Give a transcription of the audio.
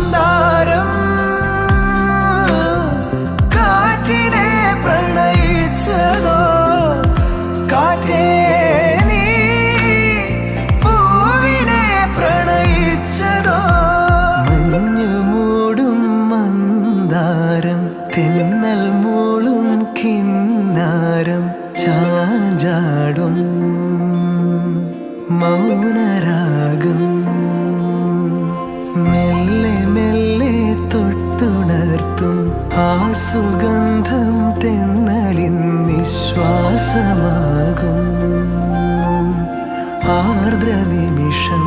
മന്ദാരം കാറ്റിനെ പ്രണയിച്ചതോ? കാറ്റേ നീ പൂവിനെ പ്രണയിച്ചതോ? മഞ്ഞു മൂടും മന്ദാരം തിന്നൽ മൂളും കിന്നാരം ചാഞ്ചാടും മൗനരാഗം സുഗന്ധം തെന്നലിൻ നിശ്വാസമാകും. ആർദ്ര നിമിഷം